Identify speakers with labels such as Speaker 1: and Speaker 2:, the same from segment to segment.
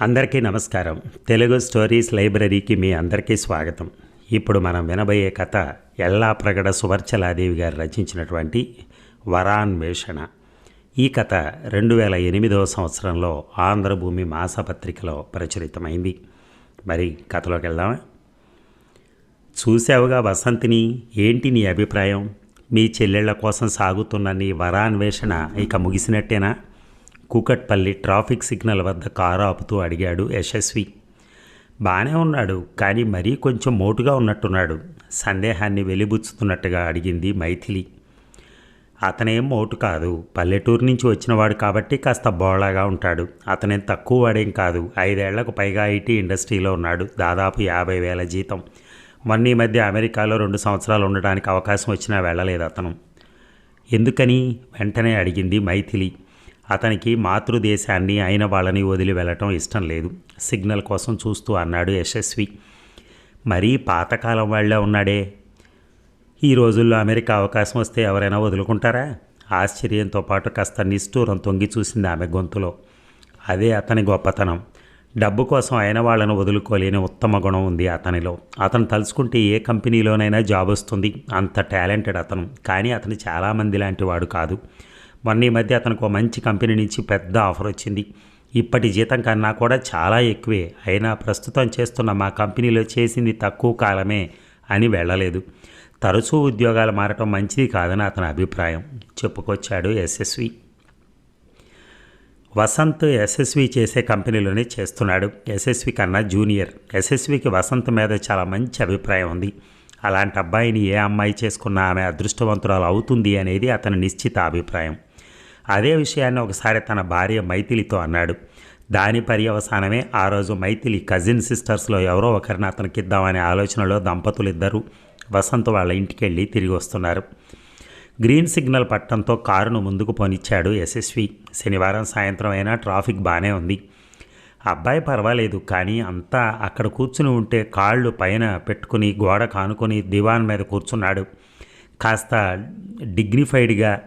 Speaker 1: అందరికీ నమస్కారం. తెలుగు స్టోరీస్ లైబ్రరీకి మీ అందరికీ స్వాగతం. ఇప్పుడు మనం వినబోయే కథ ఎల్లాప్రగడ సువర్చలాదేవి గారు రచించినటువంటి వరాన్వేషణ ఈ కథ రెండు వేల ఎనిమిదవ సంవత్సరంలో ఆంధ్రభూమి మాసపత్రికలో ప్రచురితమైంది. మరి కథలోకి వెళ్దామా? చూసావుగా వసంతిని ఏంటి నీ అభిప్రాయం? మీ చెల్లెళ్ళ కోసం సాగుతున్న నీ వరాన్వేషణ ఇక ముగిసినట్టేనా? కూకట్పల్లి ట్రాఫిక్ సిగ్నల్ వద్ద కారు ఆపుతూ అడిగాడు యశస్వి. బాగానే ఉన్నాడు కానీ మరీ కొంచెం మోటుగా ఉన్నట్టున్నాడు. సందేహాన్ని వెలిబుచ్చుతున్నట్టుగా అడిగింది మైథిలి. అతనేం మోటు కాదు పల్లెటూరు నుంచి వచ్చినవాడు కాబట్టి కాస్త బోళాగా ఉంటాడు. అతనేం తక్కువ వాడేం కాదు. ఐదేళ్ళకు పైగా ఐటీ ఇండస్ట్రీలో ఉన్నాడు. దాదాపు యాభై వేల జీతం. మొన్న ఈ మధ్య అమెరికాలో రెండు సంవత్సరాలు ఉండడానికి అవకాశం వచ్చినా వెళ్ళలేదు అతను. ఎందుకని? వెంటనే అడిగింది మైథిలి. అతనికి మాతృదేశాన్ని అయిన వాళ్ళని వదిలి వెళ్ళటం ఇష్టం లేదు. సిగ్నల్ కోసం చూస్తూ అన్నాడు యశస్వి. మరీ పాతకాలం వాళ్ళే ఉన్నాడే. ఈ రోజుల్లో అమెరికా అవకాశం వస్తే ఎవరైనా వదులుకుంటారా? ఆశ్చర్యంతో పాటు కాస్త నిష్ఠూరం తొంగి చూసింది ఆమె గొంతులో. అదే అతని గొప్పతనం. డబ్బు కోసం అయిన వాళ్ళను వదులుకోలేని ఉత్తమ గుణం ఉంది అతనిలో. అతను తలుచుకుంటే ఏ కంపెనీలోనైనా జాబ్ వస్తుంది. అంత టాలెంటెడ్ అతను. కానీ అతను చాలామంది లాంటి వాడు కాదు. మొన్న ఈ మధ్య అతనికి ఒక మంచి కంపెనీ నుంచి పెద్ద ఆఫర్ వచ్చింది. ఇప్పటి జీతం కన్నా కూడా చాలా ఎక్కువే. అయినా ప్రస్తుతం చేస్తున్న మా కంపెనీలో చేసింది తక్కువ కాలమే అని వెళ్ళలేదు. తరచూ ఉద్యోగాలు మారటం మంచిది కాదని అతని అభిప్రాయం. చెప్పుకొచ్చాడు యశస్వి. వసంత్ యశస్వి చేసే కంపెనీలోనే చేస్తున్నాడు. యశస్వి కన్నా జూనియర్. యశస్వికి వసంత్ మీద చాలా మంచి అభిప్రాయం ఉంది. అలాంటి అబ్బాయిని ఏ అమ్మాయి చేసుకున్నా ఆమె అదృష్టవంతురాలు అవుతుంది అనేది అతని నిశ్చిత అభిప్రాయం. అదే విషయాన్ని ఒకసారి తన భార్య మైథిలితో అన్నాడు. దాని పర్యవసానమే ఆ రోజు మైథిలి కజిన్ సిస్టర్స్లో ఎవరో ఒకరిని అతనికి ఇద్దామనే ఆలోచనలో దంపతులు ఇద్దరు వసంత్ వాళ్ళ ఇంటికి వెళ్ళి తిరిగి వస్తున్నారు. గ్రీన్ సిగ్నల్ పట్టడంతో కారును ముందుకు పోనిచ్చాడు యశస్వి. శనివారం సాయంత్రం అయినా ట్రాఫిక్ బాగానే ఉంది. అబ్బాయి పర్వాలేదు కానీ అంతా అక్కడ కూర్చుని ఉంటే కాళ్ళు పైన పెట్టుకుని గోడ కానుకొని దివాన్ మీద కూర్చున్నాడు. కాస్త డిగ్నిఫైడ్గా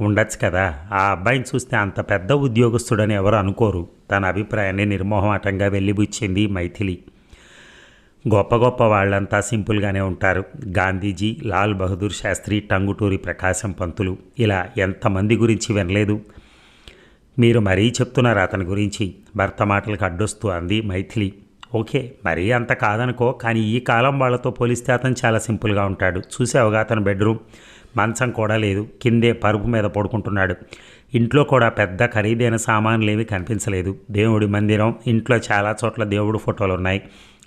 Speaker 1: ఉండొచ్చు కదా. ఆ అబ్బాయిని చూస్తే అంత పెద్ద ఉద్యోగస్తుడని ఎవరు అనుకోరు. తన అభిప్రాయాన్ని నిర్మోహమాటంగా వెళ్ళిబుచ్చింది మైథిలి. గొప్ప గొప్ప వాళ్ళంతా సింపుల్గానే ఉంటారు. గాంధీజీ లాల్ బహదూర్ శాస్త్రి టంగుటూరి ప్రకాశం పంతులు. ఇలా ఎంతమంది గురించి వినలేదు. మీరు మరీ చెప్తున్నారు అతని గురించి. భర్త మాటలకు అడ్డొస్తూ అంది మైథిలి. ఓకే మరీ అంత కాదనుకో కానీ ఈ కాలం వాళ్ళతో పోలిస్తే అతను చాలా సింపుల్గా ఉంటాడు. చూసావుగా అతని బెడ్రూమ్? మంచం కూడా లేదు. కిందే పరుపు మీద పడుకుంటున్నాడు. ఇంట్లో కూడా పెద్ద ఖరీదైన సామాన్లు ఏమీ కనిపించలేదు. దేవుడి మందిరం ఇంట్లో చాలా చోట్ల దేవుడు ఫోటోలు ఉన్నాయి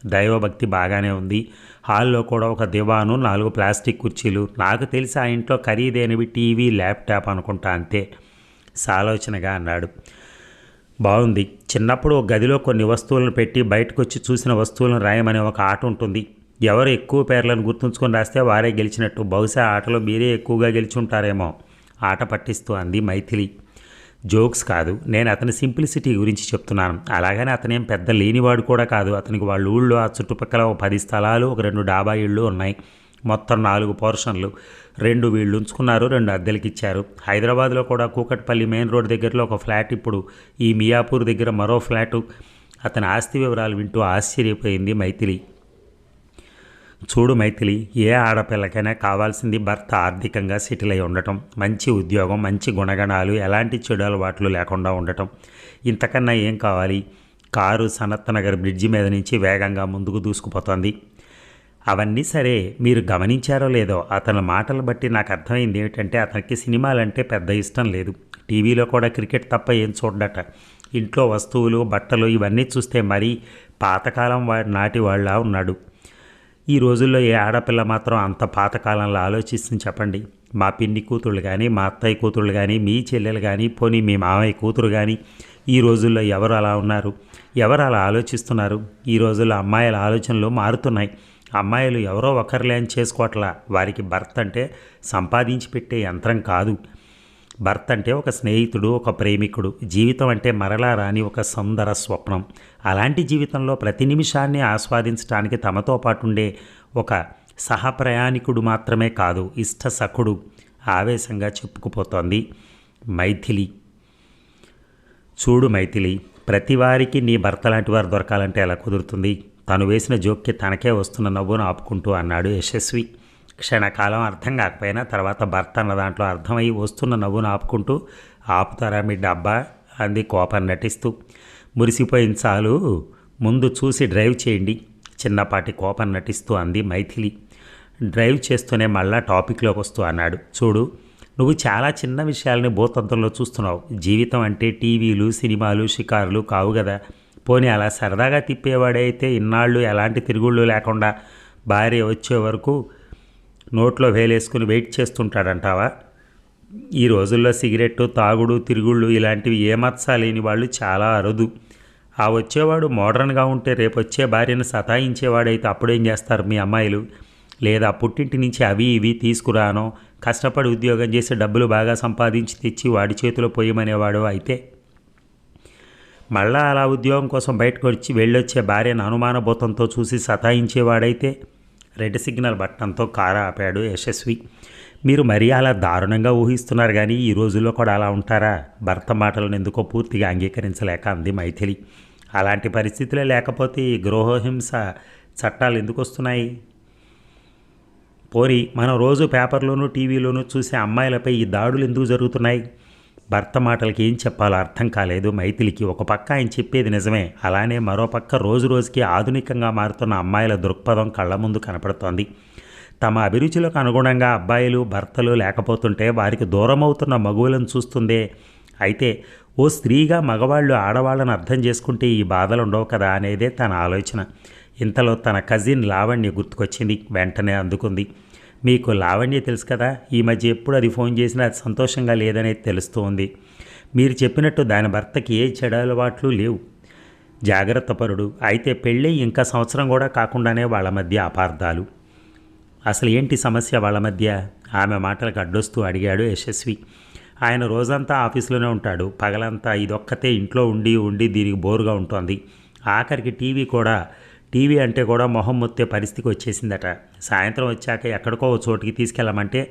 Speaker 1: దైవభక్తి బాగానే ఉంది. హాల్లో కూడా ఒక దివాను నాలుగు ప్లాస్టిక్ కుర్చీలు. నాకు తెలిసి ఆ ఇంట్లో ఖరీదైనవి టీవీ ల్యాప్టాప్ అనుకుంటా అంతే. సాలోచనగా అన్నాడు. బాగుంది. చిన్నప్పుడు గదిలో కొన్ని వస్తువులను పెట్టి బయటకు వచ్చి చూసిన వస్తువులను రాయమనే ఒక ఆట ఉంటుంది. ఎవరు ఎక్కువ పేర్లను గుర్తుంచుకొని రాస్తే వారే గెలిచినట్టు. బహుశా ఆటలో మీరే ఎక్కువగా గెలిచి ఉంటారేమో ఆట పట్టిస్తూ అంది మైథిలి. జోక్స్ కాదు. నేను అతని సింప్లిసిటీ గురించి చెప్తున్నాను. అలాగని అతనేం పెద్ద లేనివాడు కూడా కాదు. అతనికి వాళ్ళ ఊళ్ళో ఆ చుట్టుపక్కల ఒక పది స్థలాలు ఒక రెండు డాబా ఇళ్ళు ఉన్నాయి. మొత్తం నాలుగు పోర్షన్లు. రెండు వీళ్ళు ఉంచుకున్నారు రెండు అద్దెలకి ఇచ్చారు హైదరాబాద్లో కూడా కూకట్పల్లి మెయిన్ రోడ్ దగ్గరలో ఒక ఫ్లాట్ ఇప్పుడు. ఈ మియాపూర్ దగ్గర మరో ఫ్లాటు. అతని ఆస్తి వివరాలు వింటూ ఆశ్చర్యపోయింది మైథిలి. చూడు మైథిలి ఏ ఆడపిల్లకైనా కావాల్సింది భర్త ఆర్థికంగా సెటిల్ అయి ఉండటం మంచి ఉద్యోగం మంచి గుణగణాలు ఎలాంటి చెడు అలవాట్లు లేకుండా ఉండటం. ఇంతకన్నా ఏం కావాలి? కారు సనత్ నగర్ బ్రిడ్జి మీద నుంచి వేగంగా ముందుకు దూసుకుపోతోంది. అవన్నీ సరే మీరు గమనించారో లేదో అతని మాటలు బట్టి నాకు అర్థమైంది ఏమిటంటే అతనికి సినిమాలంటే పెద్ద ఇష్టం లేదు. టీవీలో కూడా క్రికెట్ తప్ప ఏం చూడడట. ఇంట్లో వస్తువులు బట్టలు ఇవన్నీ చూస్తే మరీ పాతకాలం వా నాటి వాళ్ళ ఉన్నాడు. ఈ రోజుల్లో ఏ ఆడపిల్ల మాత్రం అంత పాతకాలంలో ఆలోచిస్తుంది చెప్పండి. మా పిన్ని కూతుళ్ళు కానీ మా అత్తయ్య కూతుళ్ళు కానీ మీ చెల్లెలు కానీ పోనీ మీ మామయ్య కూతురు కానీ ఈ రోజుల్లో ఎవరు అలా ఉన్నారు? ఎవరు అలా ఆలోచిస్తున్నారు? ఈ రోజుల్లో అమ్మాయిల ఆలోచనలు మారుతున్నాయి. అమ్మాయిలు ఎవరో ఒకరిలే అని చేసుకోవట్లా. వారికి భర్త అంటే సంపాదించి పెట్టే యంత్రం కాదు. భర్త అంటే ఒక స్నేహితుడు ఒక ప్రేమికుడు. జీవితం అంటే మరలా రాని ఒక సుందర స్వప్నం. అలాంటి జీవితంలో ప్రతి నిమిషాన్ని ఆస్వాదించడానికి తమతో పాటుండే ఒక సహప్రయాణికుడు మాత్రమే కాదు ఇష్ట సఖుడు ఆవేశంగా చెప్పుకుపోతోంది మైథిలి. చూడు మైథిలి ప్రతివారికి నీ భర్త లాంటి వారు దొరకాలంటే ఎలా కుదురుతుంది? తను వేసిన జోక్కి తనకే వస్తున్న నవ్వును ఆపుకుంటూ అన్నాడు యశస్వి. క్షణకాలం అర్థం కాకపోయినా తర్వాత భర్త అన్న దాంట్లో అర్థమై వస్తున్న నవ్వును ఆపుకుంటూ ఆపుతారా మీ డబ్బా? అంది కోపం నటిస్తూ. మురిసిపోయిన చాలు ముందు చూసి డ్రైవ్ చేయండి. చిన్నపాటి కోపం నటిస్తూ అంది మైథిలి. డ్రైవ్ చేస్తూనే మళ్ళా టాపిక్లోకి వస్తూ అన్నాడు. చూడు నువ్వు చాలా చిన్న విషయాలని భూతద్దంలో చూస్తున్నావు. జీవితం అంటే టీవీలు సినిమాలు షికారులు కావు కదా పోనీ అలా సరదాగా తిప్పేవాడైతే ఇన్నాళ్ళు ఎలాంటి తిరుగుళ్ళు లేకుండా భార్య వచ్చే వరకు నోట్లో వేలేసుకుని వెయిట్ చేస్తుంటాడంటావా? ఈ రోజుల్లో సిగరెట్టు తాగుడు తిరుగుళ్ళు ఇలాంటివి ఏమత్సా లేని వాళ్ళు చాలా అరుదు. ఆ వచ్చేవాడు మోడర్న్గా ఉంటే రేపు వచ్చే భార్యను సతాయించేవాడైతే అప్పుడేం చేస్తారు మీ అమ్మాయిలు? లేదా పుట్టింటి నుంచి అవి ఇవి తీసుకురానో కష్టపడి ఉద్యోగం చేసి డబ్బులు బాగా సంపాదించి తెచ్చి వాడి చేతిలో పోయమనేవాడు అయితే? మళ్ళా అలా ఉద్యోగం కోసం బయటకు వచ్చి వెళ్ళొచ్చే భార్యను అనుమానభూతంతో చూసి సతాయించేవాడైతే రెడ్ సిగ్నల్ బట్టంతో కారు ఆపాడు యశస్వి. మీరు మరీ అలా దారుణంగా ఊహిస్తున్నారు కానీ ఈ రోజుల్లో కూడా అలా ఉంటారా? భర్త మాటలను ఎందుకో పూర్తిగా అంగీకరించలేక అంది మైథిలి. అలాంటి పరిస్థితులే లేకపోతే ఈ గృహహింస చట్టాలు ఎందుకు వస్తున్నాయి పోరి మనం రోజు పేపర్లోనూ టీవీలోనూ చూసే అమ్మాయిలపై ఈ దాడులు ఎందుకు జరుగుతున్నాయి? భర్త మాటలకి ఏం చెప్పాలో అర్థం కాలేదు. మైథిలికి ఒక పక్క ఆయన చెప్పేది నిజమే. అలానే మరో పక్క రోజు రోజుకి ఆధునికంగా మారుతున్న అమ్మాయిల దృక్పథం కళ్ళ ముందు కనపడుతోంది. తమ అభిరుచులకు అనుగుణంగా అబ్బాయిలు భర్తలు లేకపోతుంటే వారికి దూరం అవుతున్న మగువులను చూస్తుందే. అయితే ఓ స్త్రీగా మగవాళ్ళు ఆడవాళ్ళని అర్థం చేసుకుంటే ఈ బాధలు ఉండవు కదా అనేదే తన ఆలోచన. ఇంతలో తన కజిన్ లావణ్య గుర్తుకొచ్చింది. వెంటనే అందుకుంది. మీకు లావణ్య తెలుసు కదా ఈ మధ్య ఎప్పుడు అది ఫోన్ చేసినా అది సంతోషంగా లేదనేది తెలుస్తోంది. మీరు చెప్పినట్టు దాని భర్తకి ఏ చెడు అలవాట్లు లేవు. జాగ్రత్త పరుడు. అయితే పెళ్ళి ఇంకా సంవత్సరం కూడా కాకుండానే వాళ్ళ మధ్య అపార్థాలు. అసలు ఏంటి సమస్య వాళ్ళ మధ్య? ఆమె మాటలకు అడ్డొస్తూ అడిగాడు యశస్వి. ఆయన రోజంతా ఆఫీసులోనే ఉంటాడు. పగలంతా ఇదొక్కతే ఇంట్లో ఉండి ఉండి దీనికి బోరుగా ఉంటుంది. ఆఖరికి టీవీ కూడా టీవీ అంటే కూడా మొహం మొత్తే పరిస్థితికి వచ్చేసిందట. సాయంత్రం వచ్చాక ఎక్కడికో ఓ చోటుకి తీసుకెళ్ళమంటే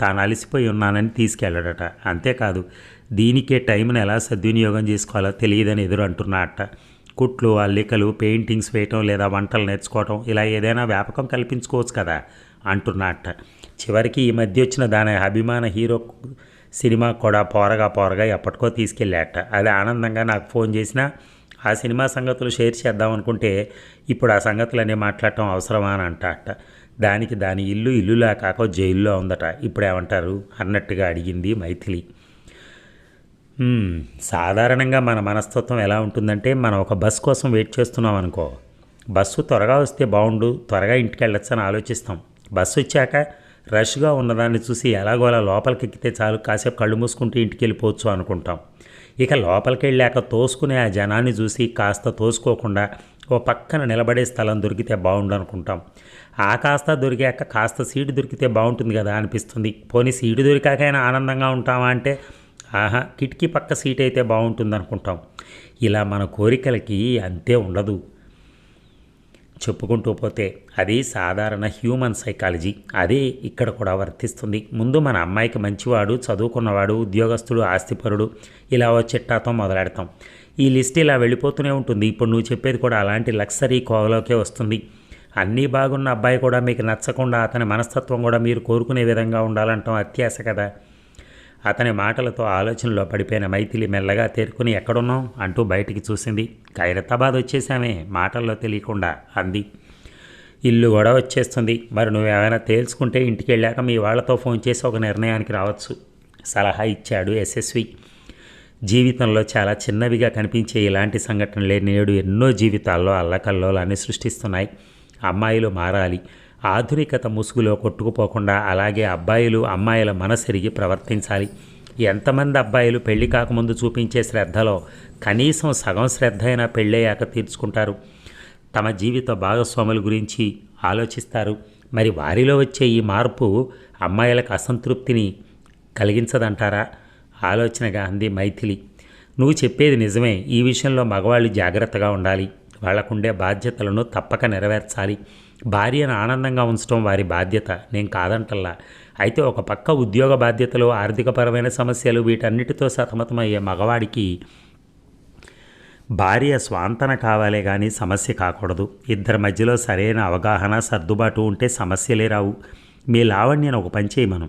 Speaker 1: తాను అలసిపోయి ఉన్నానని తీసుకెళ్ళాడట. అంతేకాదు దీనికే టైంని ఎలా సద్వినియోగం చేసుకోవాలో తెలియదని ఎదురు అంటున్నాట కుట్లు అల్లికలు పెయింటింగ్స్ వేయటం లేదా వంటలు నేర్చుకోవటం ఇలా ఏదైనా వ్యాపకం కల్పించుకోవచ్చు కదా అంటున్నట్ట చివరికి ఈ మధ్య వచ్చిన దాని అభిమాన హీరో సినిమా కూడా పోరగా పోరగా ఎప్పటికో తీసుకెళ్ళాట. అది ఆనందంగా నాకు ఫోన్ చేసినా ఆ సినిమా సంగతులు షేర్ చేద్దాం అనుకుంటే ఇప్పుడు ఆ సంగతులనే మాట్లాడటం అవసరమా అని అంటాట దానికి దాని ఇల్లు ఇల్లులా కాక జైల్లో ఉందట. ఇప్పుడు ఏమంటారు అన్నట్టుగా అడిగింది మైథిలి. సాధారణంగా మన మనస్తత్వం ఎలా ఉంటుందంటే మనం ఒక బస్ కోసం వెయిట్ చేస్తున్నాం అనుకో. బస్సు త్వరగా వస్తే బాగుండు త్వరగా ఇంటికి వెళ్ళొచ్చని ఆలోచిస్తాం. బస్సు వచ్చాక రష్గా ఉన్నదాన్ని చూసి ఎలాగోలా లోపలికి ఎక్కితే చాలు కాసేపు కళ్ళు మూసుకుంటూ ఇంటికి వెళ్ళిపోవచ్చు అనుకుంటాం. ఇక లోపలికి వెళ్ళాక తోసుకునే ఆ జనాన్ని చూసి కాస్త తోసుకోకుండా ఓ పక్కన నిలబడే స్థలం దొరికితే బాగుండు అనుకుంటాం ఆ కాస్త దొరికాక కాస్త సీటు దొరికితే బాగుంటుంది కదా అనిపిస్తుంది. పోనీ సీటు దొరికాకైనా ఆనందంగా ఉంటామా అంటే ఆహా కిటికీ పక్క సీట్ అయితే బాగుంటుంది అనుకుంటాం ఇలా మన కోరికలకి అంతే ఉండదు. చెప్పుకుంటూ పోతే అది సాధారణ హ్యూమన్ సైకాలజీ. అదే ఇక్కడ కూడా వర్తిస్తుంది. ముందు మన అమ్మాయికి మంచివాడు చదువుకున్నవాడు ఉద్యోగస్తుడు ఆస్తిపరుడు ఇలా ఓ చిట్టాతో మొదలెడతాం. ఈ లిస్ట్ ఇలా వెళ్ళిపోతూనే ఉంటుంది. ఇప్పుడు నువ్వు చెప్పేది కూడా అలాంటి లక్సరీ కోవలోకే వస్తుంది. అన్నీ బాగున్న అబ్బాయి కూడా మీకు నచ్చకుండా అతని మనస్తత్వం కూడా మీరు కోరుకునే విధంగా ఉండాలంటాం. అత్యాశ కదా? అతని మాటలతో ఆలోచనలో పడిపోయిన మైథిలి మెల్లగా తేరుకుని ఎక్కడున్నాం అంటూ బయటికి చూసింది. ఖైరతాబాద్ వచ్చేసామే మాటల్లో తెలియకుండా అంది. ఇల్లు కూడా వచ్చేస్తుంది. మరి నువ్వేమైనా తేల్చుకుంటే ఇంటికి వెళ్ళాక మీ వాళ్ళతో ఫోన్ చేసి ఒక నిర్ణయానికి రావచ్చు సలహా ఇచ్చాడు యశస్వి. జీవితంలో చాలా చిన్నవిగా కనిపించే ఇలాంటి సంఘటనలే నేడు ఎన్నో జీవితాల్లో అల్లకల్లోలాన్ని సృష్టిస్తున్నాయి. అమ్మాయిలు మారాలి ఆధునికత ముసుగులో కొట్టుకుపోకుండా అలాగే అబ్బాయిలు అమ్మాయిల మనసెరిగి ప్రవర్తించాలి. ఎంతమంది అబ్బాయిలు పెళ్ళి కాకముందు చూపించే శ్రద్ధలో కనీసం సగం శ్రద్ధ అయినా పెళ్ళయ్యాక తీర్చుకుంటారు. తమ జీవిత భాగస్వాముల గురించి ఆలోచిస్తారు. మరి వారిలో వచ్చే ఈ మార్పు అమ్మాయిలకు అసంతృప్తిని కలిగించదంటారా? ఆలోచనగా అంది మైథిలి. నువ్వు చెప్పేది నిజమే. ఈ విషయంలో మగవాళ్ళు జాగ్రత్తగా ఉండాలి. వాళ్ళకుండే బాధ్యతలను తప్పక నెరవేర్చాలి. భార్యను ఆనందంగా ఉంచడం వారి బాధ్యత. నేను కాదంటల్లా. అయితే ఒక పక్క ఉద్యోగ బాధ్యతలు ఆర్థికపరమైన సమస్యలు వీటన్నిటితో సతమతమయ్యే మగవాడికి భార్య స్వాంతన కావాలే కానీ సమస్య కాకూడదు. ఇద్దరి మధ్యలో సరైన అవగాహన సర్దుబాటు ఉంటే సమస్యలే రావు. మీ లావణ్యను ఒక పని చేయమను.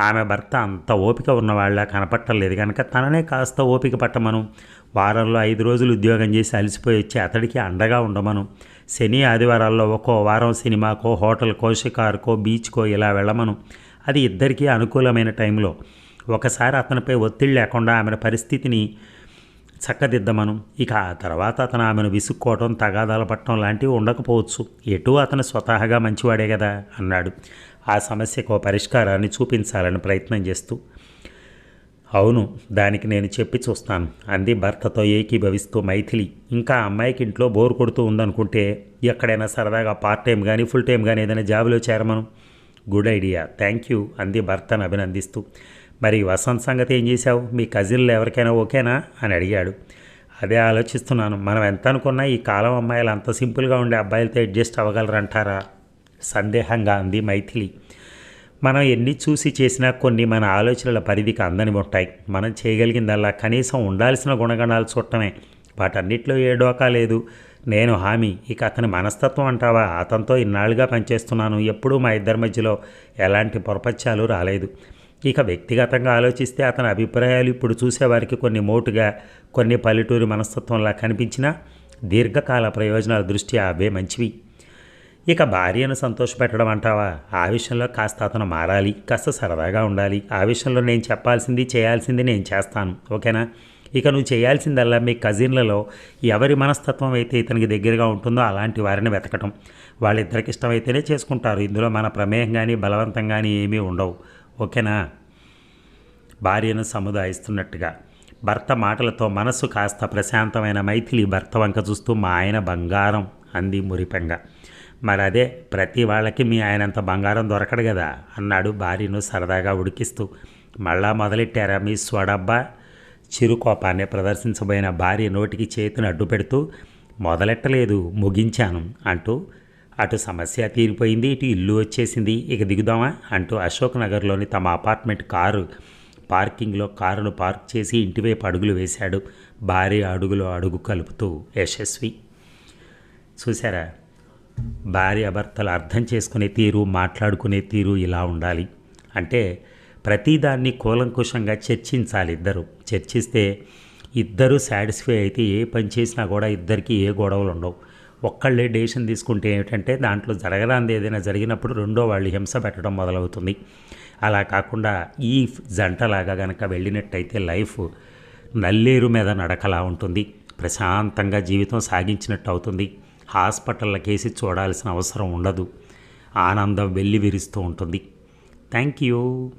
Speaker 1: ఆమె భర్త అంత ఓపిక ఉన్నవాళ్ళ కనపట్టలేదు కనుక తననే కాస్త ఓపిక పట్టమను. వారంలో ఐదు రోజులు ఉద్యోగం చేసి అలసిపోయి వచ్చి అతడికి అండగా ఉండమను. శని ఆదివారాల్లో ఒక్కో వారం సినిమాకో హోటల్కో షికార్కో బీచ్కో ఇలా వెళ్ళమను. అది ఇద్దరికీ అనుకూలమైన టైంలో. ఒకసారి అతనిపై ఒత్తిడి లేకుండా ఆమె పరిస్థితిని చక్కదిద్దమను. ఇక ఆ తర్వాత అతను ఆమెను విసుక్కోవటం తగాదాలు పట్టడం లాంటివి ఉండకపోవచ్చు. ఎటూ అతను స్వతహాగా మంచివాడే కదా అన్నాడు. ఆ సమస్యకు పరిష్కారాన్ని చూపించాలని ప్రయత్నం చేస్తూ అవును దానికి నేను చెప్పి చూస్తాను అంది భర్తతో ఏకీభవిస్తూ మైథిలి. ఇంకా అమ్మాయికి ఇంట్లో బోర్ కొడుతూ ఉందనుకుంటే ఎక్కడైనా సరదాగా పార్ట్ టైం కానీ ఫుల్ టైం కానీ ఏదైనా జాబ్లో చేరమను గుడ్ ఐడియా థ్యాంక్ యూ అంది భర్తను అభినందిస్తూ. మరి వసంత్ సంగతి ఏం చేశావు? మీ కజిన్లు ఎవరికైనా ఓకేనా? అని అడిగాడు. అదే ఆలోచిస్తున్నాను మనం ఎంత అనుకున్నా ఈ కాలం అమ్మాయిలు అంత సింపుల్గా ఉండే అబ్బాయిలతో అడ్జస్ట్ అవ్వగలరంటారా? సందేహంగా అంది మైథిలి. మనం ఎన్ని చూసి చేసినా కొన్ని మన ఆలోచనల పరిధికి అందని ఉంటాయి. మనం చేయగలిగిందల్లా కనీసం ఉండాల్సిన గుణగణాలు చూడటమే వాటన్నిటిలో ఏ డోకా లేదు. నేను హామీ ఇక అతని మనస్తత్వం అంటావా? అతనితో ఇన్నాళ్ళుగా పనిచేస్తున్నాను. ఎప్పుడూ మా ఇద్దరి మధ్యలో ఎలాంటి పొరపత్యాలు రాలేదు. ఇక వ్యక్తిగతంగా ఆలోచిస్తే అతని అభిప్రాయాలు ఇప్పుడు చూసేవారికి కొన్ని మోటుగా కొన్ని పల్లెటూరి మనస్తత్వంలా కనిపించినా దీర్ఘకాల ప్రయోజనాల దృష్ట్యా అవే మంచివి. ఇక భార్యను సంతోషపెట్టడం అంటావా? ఆ విషయంలో కాస్త అతను మారాలి కాస్త సరదాగా ఉండాలి. ఆ విషయంలో నేను చెప్పాల్సింది చేయాల్సింది నేను చేస్తాను ఓకేనా? ఇక నువ్వు చేయాల్సిందల్లా మీ కజిన్లలో ఎవరి మనస్తత్వం అయితే ఇతనికి దగ్గరగా ఉంటుందో అలాంటి వారిని వెతకటం. వాళ్ళిద్దరికి ఇష్టమైతేనే చేసుకుంటారు. ఇందులో మన ప్రమేయం కానీ బలవంతం కానీ ఏమీ ఉండవు ఓకేనా? భార్యను సముదాయిస్తున్నట్టుగా. భర్త మాటలతో మనస్సు కాస్త ప్రశాంతమైన మైథిలి భర్త వంక చూస్తూ మా ఆయన బంగారం అంది మురిపెంగ. మరి అదే ప్రతి వాళ్ళకి మీ ఆయనంత బంగారం దొరకడు కదా అన్నాడు భార్యను సరదాగా ఉడికిస్తూ. మళ్ళా మొదలెట్టారా మీ స్వడబ్బా? చిరుకోపాన్ని ప్రదర్శించబోయిన భార్య నోటికి చేతిని అడ్డు పెడుతూ మొదలెట్టలేదు ముగించాను అంటూ అటు సమస్య తీరిపోయింది ఇటు ఇల్లు వచ్చేసింది ఇక దిగుదామా? అంటూ అశోక్ నగర్లోని తమ అపార్ట్మెంట్ కారు పార్కింగ్లో కారును పార్క్ చేసి ఇంటివైపు అడుగులు వేశాడు. భారీ అడుగులో అడుగు కలుపుతూ యశస్వి. చూసారా భార్యాభర్తలు అర్థం చేసుకునే తీరు మాట్లాడుకునే తీరు ఇలా ఉండాలి. అంటే ప్రతిదాన్ని కూలంకుషంగా చర్చించాలి ఇద్దరు. చర్చిస్తే ఇద్దరు సాటిస్ఫై అయితే ఏ పని చేసినా కూడా ఇద్దరికి ఏ గొడవలు ఉండవు. ఒక్కళ్ళే డేషన్ తీసుకుంటే ఏమిటంటే దాంట్లో జరగరాంది ఏదైనా జరిగినప్పుడు రెండో వాళ్ళు హింస పెట్టడం మొదలవుతుంది. అలా కాకుండా ఈ జంటలాగా కనుక వెళ్ళినట్టయితే లైఫ్ నల్లేరు మీద నడకలా ఉంటుంది. ప్రశాంతంగా జీవితం సాగించినట్టు అవుతుంది. హాస్పిటళ్ళ కేసి చూడాల్సిన అవసరం ఉండదు. ఆనందం వెళ్ళి విరుస్తూ ఉంటుంది. Thank you.